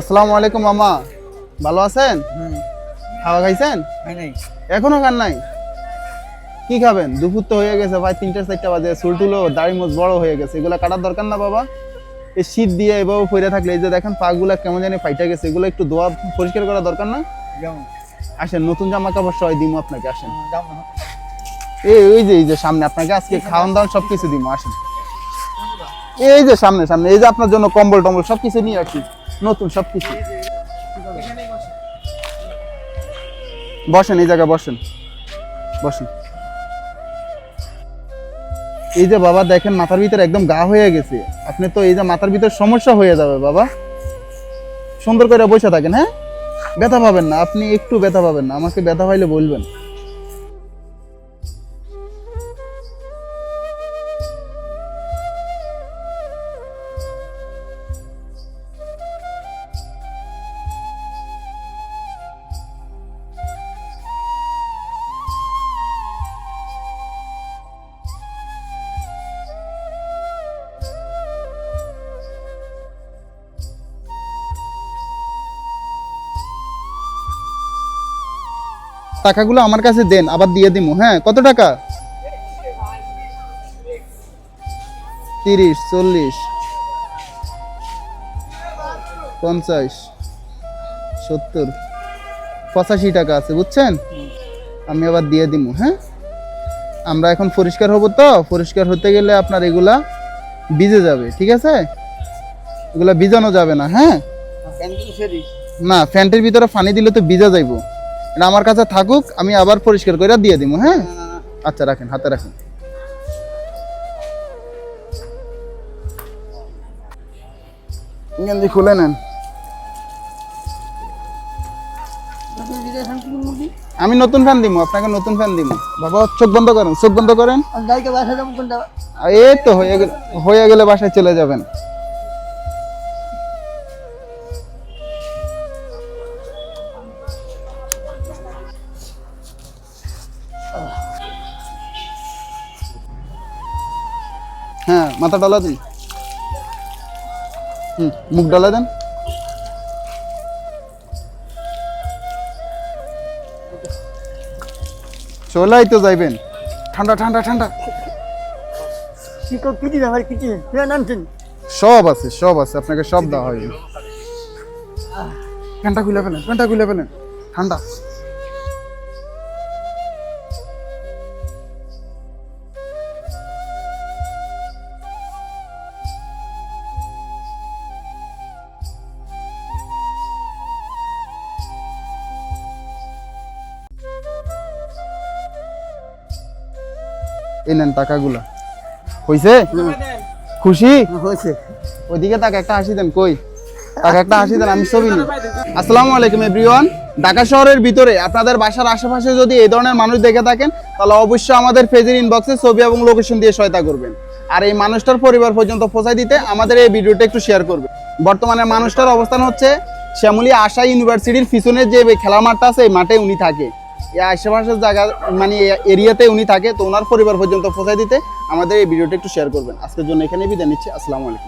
আসসালামু আলাইকুম মামা। ভালো আছেন? খাওয়া খাইছেন? এখনও খান নাই? কি খাবেন? দুপুর তো হয়ে গেছে ভাই তিনটা চারটা বাজে চুল টুলো দাড়ি মোজ বড় হয়ে গেছে। এগুলো কাটার দরকার না বাবা। এই শীত দিয়ে এভাবে পরে থাকলে এই যে দেখেন পাগুলা কেমন জানি ফাইটা গেছে এগুলো একটু ধোয়া পরিষ্কার করা দরকার না? আসেন নতুন জামা কাপড় সবাই দিমু আপনাকে আসেন। এই ওই যে এই যে সামনে আপনাকে আজকে খাওয়ান দাওয়ান সবকিছু দিমু আসেন। এই যে সামনে সামনে এই যে আপনার জন্য কম্বল টম্বল সবকিছু নিয়ে আসি। নতুন সবকিছু। বসেন, এই জায়গায় বসেন। বসেন। এই যে বাবা, দেখেন মাথার ভিতরে একদম গা হয়ে গেছে। আপনি তো এই যে মাথার ভিতরে সমস্যা হয়ে যাবে বাবা। সুন্দর করে বসে থাকেন হ্যাঁ? ব্যথা পাবেন না, আপনি একটু ব্যথা পাবেন না, আমাকে ব্যথা পাইলে বলবেন। টাকাগুলো আমার কাছে দেন আবার দিয়ে দিব হ্যাঁ? কত টাকা? তিরিশ চল্লিশ পঞ্চাশ সত্তর পঁচাশি টাকা আছে বুঝছেন? আমি আবার দিয়ে দিব হ্যাঁ? আমরা এখন পরিষ্কার হব তো পরিষ্কার হতে গেলে আপনার এগুলা ভিজে যাবে ঠিক আছে? এগুলা ভিজানো যাবে না হ্যাঁ? না ফ্যানটির ভিতরে পানি দিলে তো ভিজা যাইবো। এটা আমার কাছে থাকুক আমি আবার পরিষ্কার করে দিয়ে দিব হ্যাঁ? আচ্ছা রাখেন হাতে রাখেন। গেঞ্জি খুলে নেন। আমি নতুন ফ্যান দিব আপনাকে নতুন ফ্যান দিব বাবা চোখ বন্ধ করেন চোখ বন্ধ করেন। এই তো হয়ে গেলে হয়ে গেলে বাসায় চলে যাবেন। হ্যাঁ মাথা ডলা দিন। হুম মুখ ডলা দেন। চলাই তো যাইবেন। ঠান্ডা ঠান্ডা ঠান্ডা। সব আছে সব আছে আপনাকে সব দেওয়া হয় প্যান্টটা খুলে ফেলেন প্যান্টটা খুলে ফেলেন। ঠান্ডা। এই নেন টাকাগুলা। হইছে? খুশি? হয়েছে ওইদিকে তাকে একটা হাসি দেন কই? তাকে একটা হাসি দেন আমি ছবি নিই। আসসালামু আলাইকুম এভরিওয়ান ঢাকা শহরের ভিতরে আপনাদের বাসার আশেপাশে যদি এই ধরনের মানুষ দেখে থাকেন তাহলে অবশ্যই আমাদের ফেজের ইনবক্সে ছবি এবং লোকেশন দিয়ে সহায়তা করবেন। আর এই মানুষটার পরিবার পর্যন্ত পৌঁছায় দিতে আমাদের এই ভিডিওটা একটু শেয়ার করবেন। বর্তমানে মানুষটার অবস্থান হচ্ছে শ্যামলী আশা ইউনিভার্সিটির পিছনে যে খেলা মাঠটা আছে এই মাঠে উনি থাকে। আশেপাশের জায়গা মানে এরিয়াতে উনি থাকে, তো ওনার পরিবার পর্যন্ত পৌঁছায় দিতে আমাদের এই ভিডিওটা একটু শেয়ার করবেন। আজকের জন্য এখানে বিদায় নিচ্ছি, আসসালামু আলাইকুম।